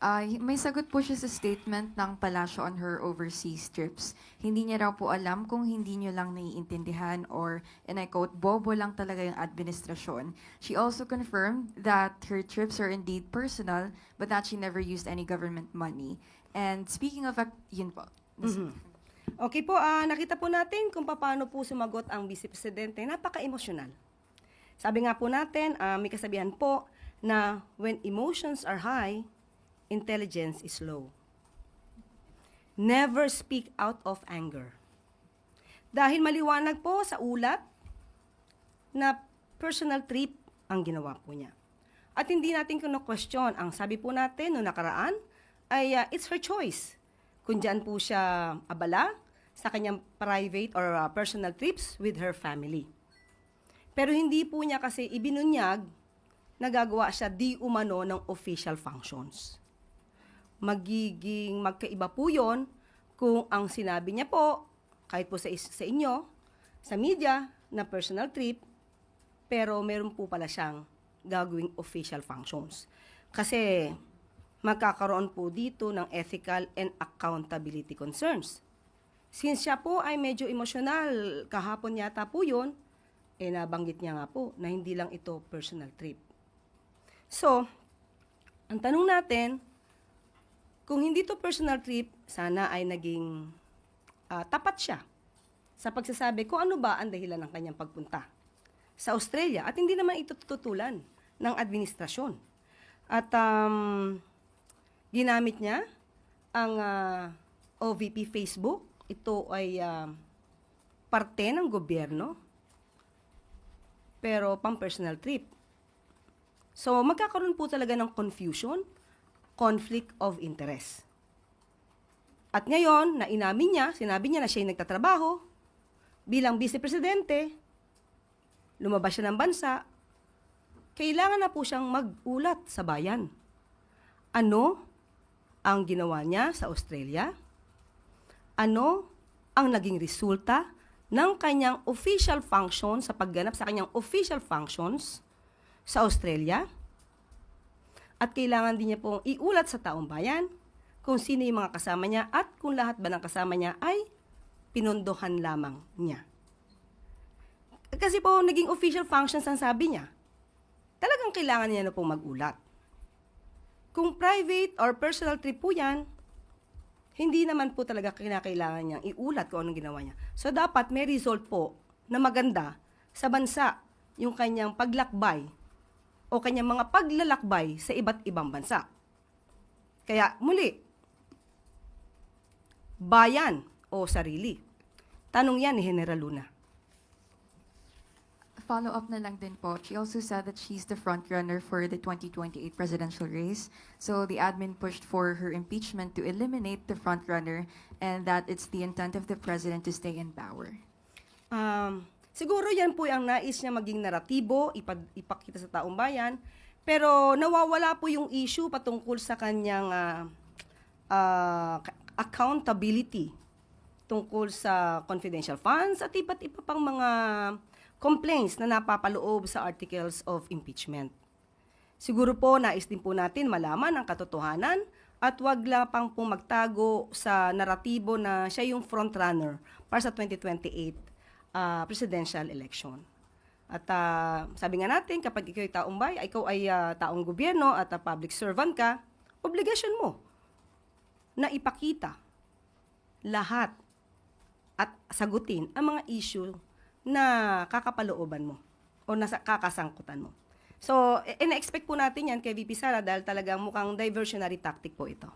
Ah, may sagot po siya sa statement ng Palasyo on her overseas trips. Hindi niya raw po alam kung hindi niyo lang naiintindihan or, and I quote, bobo lang talaga yung administrasyon. She also confirmed that her trips are indeed personal, but that she never used any government money. And speaking of, ac- yun po. Mhm. Okay po, ah, nakita po natin kung paano po sumagot ang Vice Presidente. Napaka-emosyonal. Sabi nga po natin, ah, may kasabihan po na when emotions are high, intelligence is low. Never speak out of anger. Dahil maliwanag po sa ulat na personal trip ang ginawa po niya. At hindi natin kino-question. Ang sabi po natin noong nakaraan ay ah, it's her choice. Kung diyan po siya abala sa kanyang private or ah, personal trips with her family. Pero hindi po niya kasi ibinunyag na gagawa siya di umano ng official functions. Magiging magkaiba po yon kung ang sinabi niya po, kahit po sa, sa inyo, sa media, na personal trip, pero meron po pala siyang gagawing official functions. Kasi magkakaroon po dito ng ethical and accountability concerns. Since siya po ay medyo emosyonal, kahapon yata po yun, eh nabanggit niya nga po na hindi lang ito personal trip. So, ang tanong natin, kung hindi to personal trip, sana ay naging ah, tapat siya sa pagsasabi kung ano ba ang dahilan ng kanyang pagpunta sa Australia at hindi naman ito tutulan ng administrasyon. At um, ginamit niya ang ah, OVP Facebook. Ito ay ah, parte ng gobyerno pero pang personal trip. So magkakaroon po talaga ng confusion, conflict of interest. At ngayon, na inamin niya, sinabi niya na siya yung nagtatrabaho, bilang vice-presidente, lumabas siya ng bansa, kailangan na po siyang mag-ulat sa bayan. Ano ang ginawa niya sa Australia? Ano ang naging resulta ng kanyang official function sa pagganap sa kanyang official functions sa Australia? At kailangan din niya pong iulat sa taong bayan kung sino yung mga kasama niya at kung lahat ba ng kasama niya ay pinondohan lamang niya. Kasi po, naging official functions ang sabi niya. Talagang kailangan niya na pong magulat. Kung private or personal trip po yan, hindi naman po talaga kinakailangan niyang iulat kung anong ginawa niya. So, dapat may result po na maganda sa bansa yung kanyang paglakbay o kanyang mga paglalakbay sa iba't ibang bansa. Kaya, muli, bayan o sarili? Tanong yan ni General Luna. Follow up na lang din po. She also said that she's the front runner for the 2028 presidential race. So the admin pushed for her impeachment to eliminate the front runner and that it's the intent of the president to stay in power. Um, siguro yan po ang nais niya maging naratibo, ipad, ipakita sa taong bayan. Pero nawawala po yung issue patungkol sa kanyang ah, ka- accountability tungkol sa confidential funds at iba't iba pang mga complaints na napapaloob sa articles of impeachment. Siguro po nais din po natin malaman ang katotohanan at wag lang pang pong magtago sa naratibo na siya yung frontrunner para sa 2028 ah, presidential election. At ah, sabi nga natin, kapag ikaw ay taong bay, ikaw ay ah, taong gobyerno at ah, public servant ka, obligasyon mo na ipakita lahat at sagutin ang mga issue na kakapalooban mo o nasa kakasangkutan mo. So, e- ina-expect po natin yan kay VP Sara dahil talagang mukhang diversionary tactic po ito.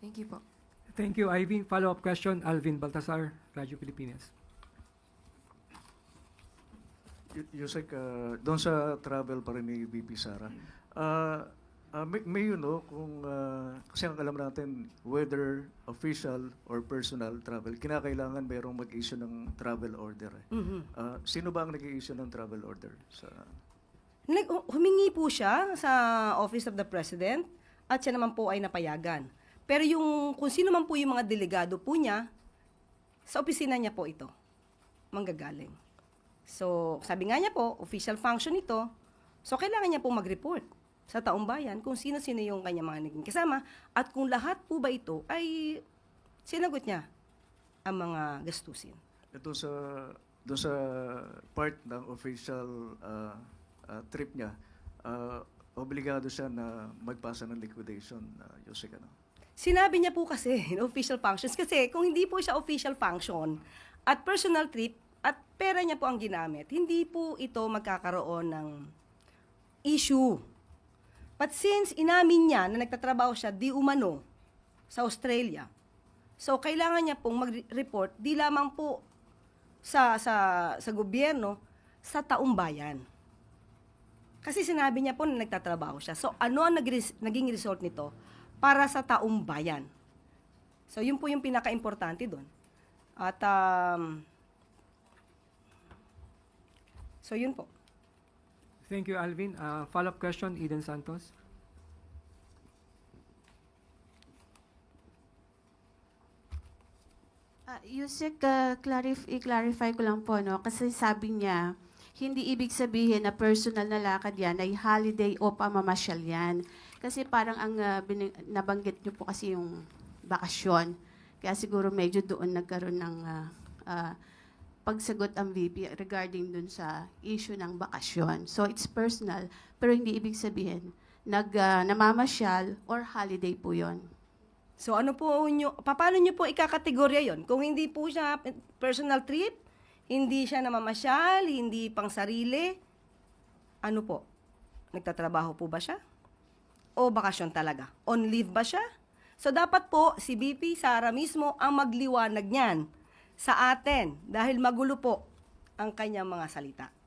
Thank you po. Thank you, Ivy. Follow-up question, Alvin Baltasar, Radyo Pilipinas. Y- Yusek, uh, doon sa travel pa rin ni VP Sara, uh, uh, may, may you know, kung, uh, kasi ang alam natin, whether official or personal travel, kinakailangan mayroong mag-issue ng travel order. Eh. Mhm. Uh, sino ba ang nag-issue ng travel order? Sa, Nag- humingi po siya sa Office of the President at siya naman po ay napayagan. Pero yung kung sino man po yung mga delegado po niya, sa opisina niya po ito manggagaling. So, sabi nga niya po, official function ito, so kailangan niya po mag-report sa taong bayan kung sino-sino yung kanya mga naging kasama at kung lahat po ba ito ay sinagot niya ang mga gastusin. Ito sa doon sa part ng official uh, uh, trip niya, uh, obligado siya na magpasa ng liquidation, uh, Yusek, ano? Sinabi niya po kasi in official functions kasi kung hindi po siya official function at personal trip at pera niya po ang ginamit, hindi po ito magkakaroon ng issue. But since inamin niya na nagtatrabaho siya di umano sa Australia, so kailangan niya pong mag-report di lamang po sa sa sa gobyerno, sa taong bayan. Kasi sinabi niya po na nagtatrabaho siya. So ano ang naging result nito para sa taong bayan? So yun po yung pinaka-importante doon. At um, so yun po. Thank you, Alvin. Uh, follow-up question, Eden Santos. Ah, Yusek, uh, clarif- i-clarify ko lang po, no? Kasi sabi niya, hindi ibig sabihin na personal na lakad yan ay holiday o pamamasyal yan. Kasi parang ang ah, bini- nabanggit niyo po kasi yung bakasyon. Kaya siguro medyo doon nagkaroon ng ah, ah, pagsagot ang VP regarding dun sa issue ng bakasyon. So it's personal, pero hindi ibig sabihin nag ah, namamasyal or holiday po yon. So ano po nyo, paano nyo po ikakategorya yon? Kung hindi po siya personal trip, hindi siya namamasyal, hindi pang sarili, ano po? Nagtatrabaho po ba siya? O bakasyon talaga? On leave ba siya? So dapat po si BP Sara mismo ang magliwanag niyan sa atin dahil magulo po ang kanyang mga salita.